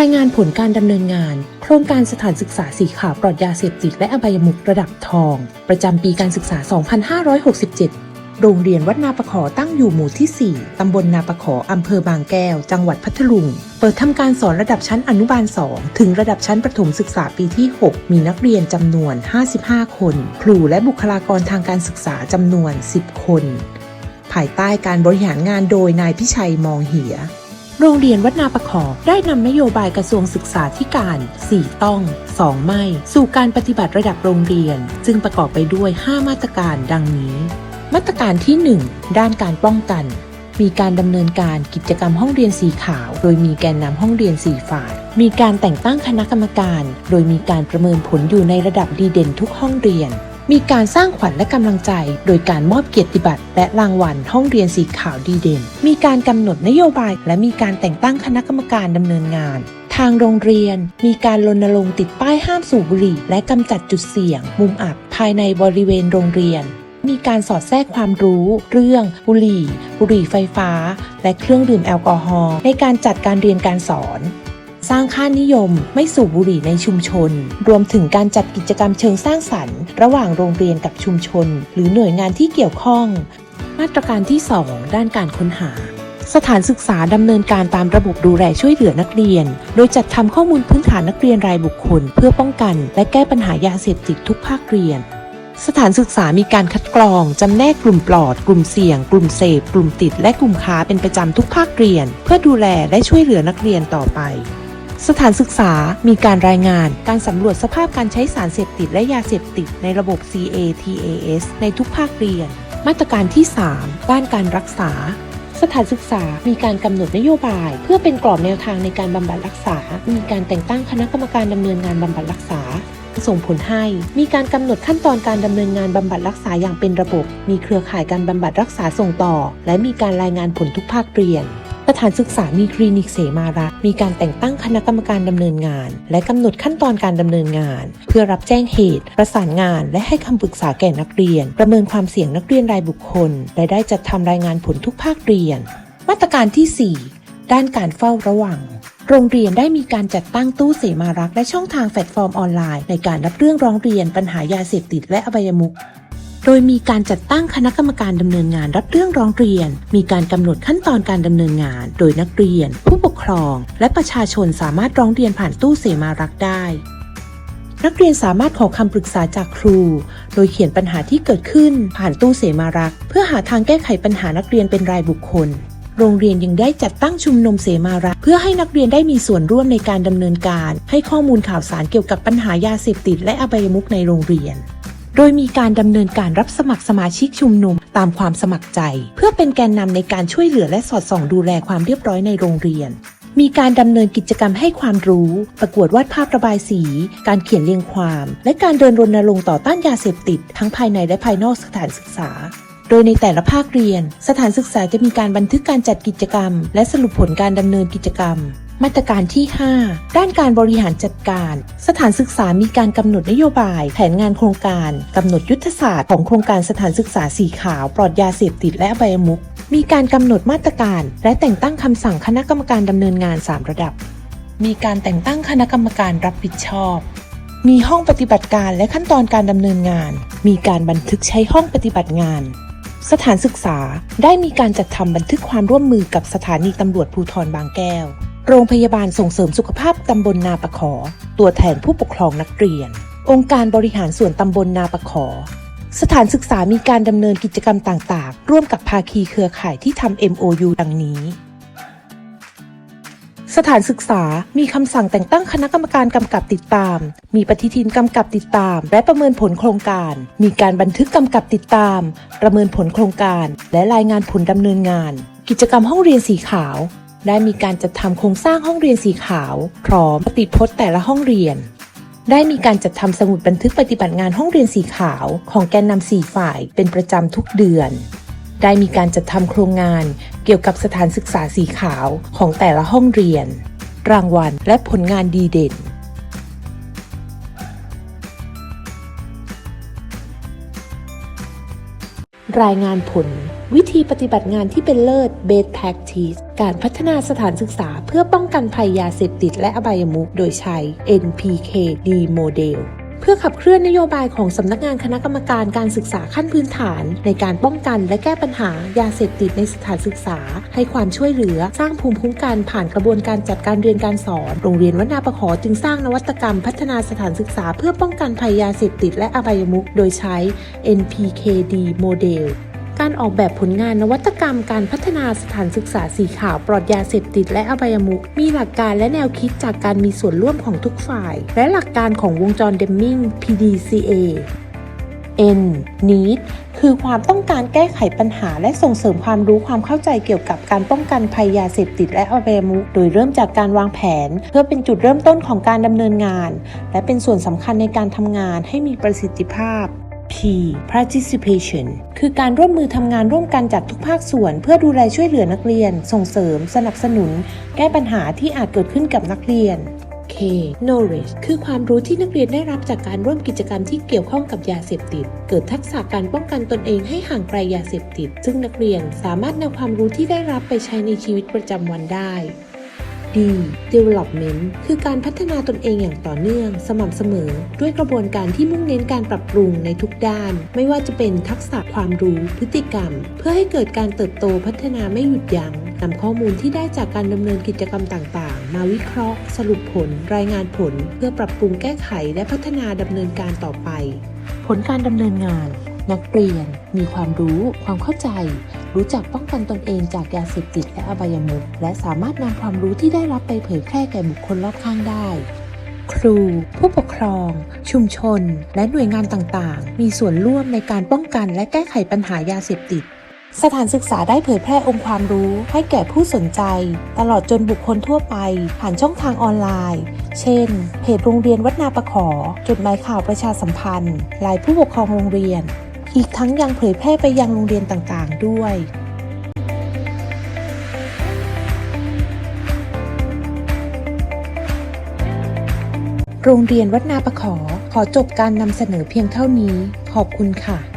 รายงานผลการดำเนินงาน โครงการสถานศึกษาสีขาวปลอดยาเสพติดและอบายมุขระดับทอง ประจำปีการศึกษา 2567 โรงเรียนวัดนาประขอตั้งอยู่หมู่ที่ 4 ตำบลนาประขออำเภอบางแก้ว จังหวัดพัทลุง เปิดทำการสอนระดับชั้นอนุบาล 2 ถึงระดับชั้นประถมศึกษาปีที่ 6 มีนักเรียนจำนวน 55 คน ครูและบุคลากรทางการศึกษาจำนวน 10 คน ภายใต้การบริหารงานโดยนายพิชัยมองเหีย โรงเรียนวัดนาประขอได้นำนโยบายกระทรวงศึกษาธิการ 4 ต้อง 2 ไม่ สู่การปฏิบัติระดับโรงเรียน ซึ่งประกอบไปด้วย 5 มาตรการดังนี้ มาตรการที่ 1 ด้านการป้องกัน มีการดำเนินการกิจกรรมห้องเรียนสีขาว โดยมีแกนนำห้องเรียนสีฝ่าย มีการแต่งตั้งคณะกรรมการ โดยมีการประเมินผลอยู่ในระดับดีเด่นทุกห้องเรียน มีการสร้างขวัญและกำลังใจ โดยการมอบเกียรติบัตรและรางวัลห้องเรียนสีขาวดีเด่น มีการกำหนดนโยบาย และมีการแต่งตั้งคณะกรรมการดำเนินงาน ทางโรงเรียนมีการรณรงค์ติดป้ายห้ามสูบบุหรี่ และกำจัดจุดเสี่ยง มุมอับภายในบริเวณโรงเรียน มีการสอดแทรกความรู้ เรื่องบุหรี่ บุหรี่ไฟฟ้า และเครื่องดื่มแอลกอฮอล์ในการจัดการเรียนการสอน สร้างค่านิยม ไม่สูบบุหรี่ในชุมชน รวมถึงการจัดกิจกรรมเชิงสร้างสรรค์ ระหว่างโรงเรียนกับชุมชน หรือหน่วยงานที่เกี่ยวข้อง มาตรการที่ 2 ด้านการค้นหาสถานศึกษาดำเนินการตามระบบดูแลช่วยเหลือนักเรียน โดยจัดทำข้อมูลพื้นฐานนักเรียนรายบุคคล เพื่อป้องกัน และแก้ปัญหายาเสพติดทุกภาคเรียน สถานศึกษามีการคัดกรอง จำแนกกลุ่มปลอด กลุ่มเสี่ยง กลุ่มเสพ กลุ่มติด และกลุ่มค้าเป็นประจำทุกภาคเรียน เพื่อดูแลและช่วยเหลือนักเรียนต่อไป สถานศึกษามีการรายงานการสำรวจสภาพการใช้สารเสพติดและยาเสพติดในระบบ CATAS ในทุกภาคเรียน มาตรการที่ 3 ด้านการรักษา สถานศึกษามีการกำหนดนโยบาย เพื่อเป็นกรอบแนวทางในการบำบัดรักษา มีการแต่งตั้งคณะกรรมการดำเนินงานบำบัดรักษา ส่งผลให้มีการกำหนดขั้นตอนการดำเนินงานบำบัดรักษาอย่างเป็นระบบ มีเครือข่ายการบำบัดรักษาส่งต่อ และมีการรายงานผลทุกภาคเรียน สถานศึกษามีคลินิกเสมารักมีการแต่งตั้งคณะกรรมการดำเนินงาน และกำหนดขั้นตอนการดำเนินงาน เพื่อรับแจ้งเหตุ ประสานงาน และให้คำปรึกษาแก่นักเรียน ประเมินความเสี่ยงนักเรียนรายบุคคล และได้จัดทำรายงานผลทุกภาคเรียน มาตรการที่ 4 ด้านการเฝ้าระวังโรงเรียนได้มีการจัดตั้งตู้เสมารักษ์และช่องทางแพลตฟอร์มออนไลน์ในการรับเรื่องร้องเรียนปัญหายาเสพติดและอบายมุข โดยมีการจัดตั้งคณะกรรมการดำเนินงานรับเรื่องร้องเรียน มีการกำหนดขั้นตอนการดำเนินงาน โดยนักเรียน ผู้ปกครอง และประชาชนสามารถร้องเรียนผ่านตู้เสมารักได้ นักเรียนสามารถขอคำปรึกษาจากครู โดยเขียนปัญหาที่เกิดขึ้นผ่านตู้เสมารัก เพื่อหาทางแก้ไขปัญหานักเรียนเป็นรายบุคคลโรงเรียนยังได้จัดตั้งชุมนุมเสมารักเพื่อให้นักเรียนได้มีส่วนร่วมในการดำเนินการ ให้ข้อมูลข่าวสารเกี่ยวกับปัญหายาเสพติดและอบายมุขในโรงเรียน โดยมีการดำเนินการรับสมัครสมาชิกชุมนุมตามความสมัครใจ เพื่อเป็นแกนนำในการช่วยเหลือและสอดส่องดูแลความเรียบร้อยในโรงเรียน มีการดำเนินกิจกรรมให้ความรู้ ประกวดวาดภาพระบายสี การเขียนเรียงความ และการเดินรณรงค์ต่อต้านยาเสพติด ทั้งภายในและภายนอกสถานศึกษาโดยในแต่ละภาคเรียน สถานศึกษาจะมีการบันทึกการจัดกิจกรรม และสรุปผลการดำเนินกิจกรรม มาตรการที่ 5 ด้านการบริหารจัดการ สถานศึกษามีการกำหนดนโยบาย แผนงานโครงการกำหนดยุทธศาสตร์ของโครงการสถานศึกษาสีขาว ปลอดยาเสพติดและอบมุขมีการกำหนดมาตรการ และแต่งตั้งคำสั่งคณะกรรมการดำเนินงาน 3 ระดับ มีการแต่งตั้งคณะกรรมการรับผิดชอบ มีห้องปฏิบัติการและขั้นตอนการดำเนินงาน มีการบันทึกใช้ห้องปฏิบัติงานสถานศึกษาได้มีการจัดทำบันทึกความร่วมมือกับสถานีตำรวจภูธรบางแก้ว โรงพยาบาลส่งเสริมสุขภาพตำบลนาปะขอ ตัวแทนผู้ปกครองนักเรียน องค์การบริหารส่วนตำบลนาปะขอ สถานศึกษามีการดำเนินกิจกรรมต่าง ๆ ร่วมกับภาคีเครือข่ายที่ทำ MOU ดังนี้ สถานศึกษามีคำสั่งแต่งตั้งคณะกรรมการกำกับติดตาม มีปฏิทินกำกับติดตาม และประเมินผลโครงการ มีการบันทึกกำกับติดตาม ประเมินผลโครงการ และรายงานผลดำเนินงาน กิจกรรมห้องเรียนสีขาว ได้มีการจัดทำโครงสร้างห้องเรียนสีขาว พร้อมปฏิพจน์แต่ละห้องเรียน ได้มีการจัดทำสมุดบันทึกปฏิบัติงานห้องเรียนสีขาวของแกนนำสี่ฝ่ายเป็นประจำทุกเดือน ได้มีการจัดทำโครงงานเกี่ยวกับสถานศึกษาสีขาวของแต่ละห้องเรียน รางวัลและผลงานดีเด่นรายงานผล วิธีปฏิบัติงานที่เป็นเลิศ Best Practice การพัฒนาสถานศึกษาเพื่อป้องกันภัยยาเสพติดและอบายมุขโดยใช้ NPKD โมเดลเพื่อขับเคลื่อนนโยบายของสำนักงานคณะกรรมการการศึกษาขั้นพื้นฐาน ในการป้องกันและแก้ปัญหายาเสพติดในสถานศึกษา ให้ความช่วยเหลือสร้างภูมิคุ้มกันผ่านกระบวนการจัดการเรียนการสอน โรงเรียนวัดนาประขอจึงสร้างนวัตกรรมพัฒนาสถานศึกษา เพื่อป้องกันภัยยาเสพติดและอบายมุขโดยใช้ NPKD โมเดล การออกแบบผลงานนวัตกรรมการพัฒนาสถานศึกษาสีขาวปลอดยาเสพติดและอบายมุขมีหลักการและแนวคิดจากการมีส่วนร่วมของทุกฝ่าย และหลักการของวงจรเดมมิง PDCA N Need คือความต้องการแก้ไขปัญหาและส่งเสริมความรู้ความเข้าใจเกี่ยวกับการป้องกันภัยยาเสพติดและอบายมุขโดยเริ่มจากการวางแผน เพื่อเป็นจุดเริ่มต้นของการดำเนินงาน และเป็นส่วนสำคัญในการทำงานให้มีประสิทธิภาพ P participation คือการร่วมมือทำงานร่วมกันจากทุกภาคส่วน เพื่อดูแลช่วยเหลือนักเรียน ส่งเสริม สนับสนุน แก้ปัญหาที่อาจเกิดขึ้นกับนักเรียน K knowledge คือความรู้ที่นักเรียนได้รับจากการร่วมกิจกรรมที่เกี่ยวข้องกับยาเสพติด เกิดทักษะการป้องกันตนเองให้ห่างไกลยาเสพติด ซึ่งนักเรียนสามารถนำความรู้ที่ได้รับไปใช้ในชีวิตประจำวันได้ D development คือการพัฒนาตนเองอย่างต่อเนื่อง สม่ำเสมอ ด้วยกระบวนการที่มุ่งเน้นการปรับปรุงในทุกด้าน ไม่ว่าจะเป็นทักษะความรู้พฤติกรรม เพื่อให้เกิดการเติบโตพัฒนาไม่หยุดยัง้งนำข้อมูลที่ได้จากการดำเนินกิจกรรมต่างๆ มาวิเคราะห์ สรุปผล รายงานผล เพื่อปรับปรุงแก้ไขและพัฒนาดำเนินการต่อไป ผลการดำเนินงาน นักเรียน มีความรู้ ความเข้าใจ รู้จักป้องกันตนเองจากยาเสพติดและอบายมุขและสามารถนำความรู้ที่ได้รับไปเผยแพร่แก่บุคคลรอบข้างได้ ครู ผู้ปกครอง ชุมชน และหน่วยงานต่างๆ มีส่วนร่วมในการป้องกันและแก้ไขปัญหายาเสพติดสถานศึกษาได้เผยแพร่องค์ความรู้ให้แก่ผู้สนใจ ตลอดจนบุคคลทั่วไป ผ่านช่องทางออนไลน์ เช่น เพจโรงเรียนวัดนาประขอ จดหมายข่าวประชาสัมพันธ์ลายผู้ปกครองโรงเรียน อีกทั้งยังเผยแพร่ไปยังโรงเรียนต่างๆ ด้วยโรงเรียนวัดนาประขอขอจบการนำเสนอเพียงเท่านี้ ขอบคุณค่ะ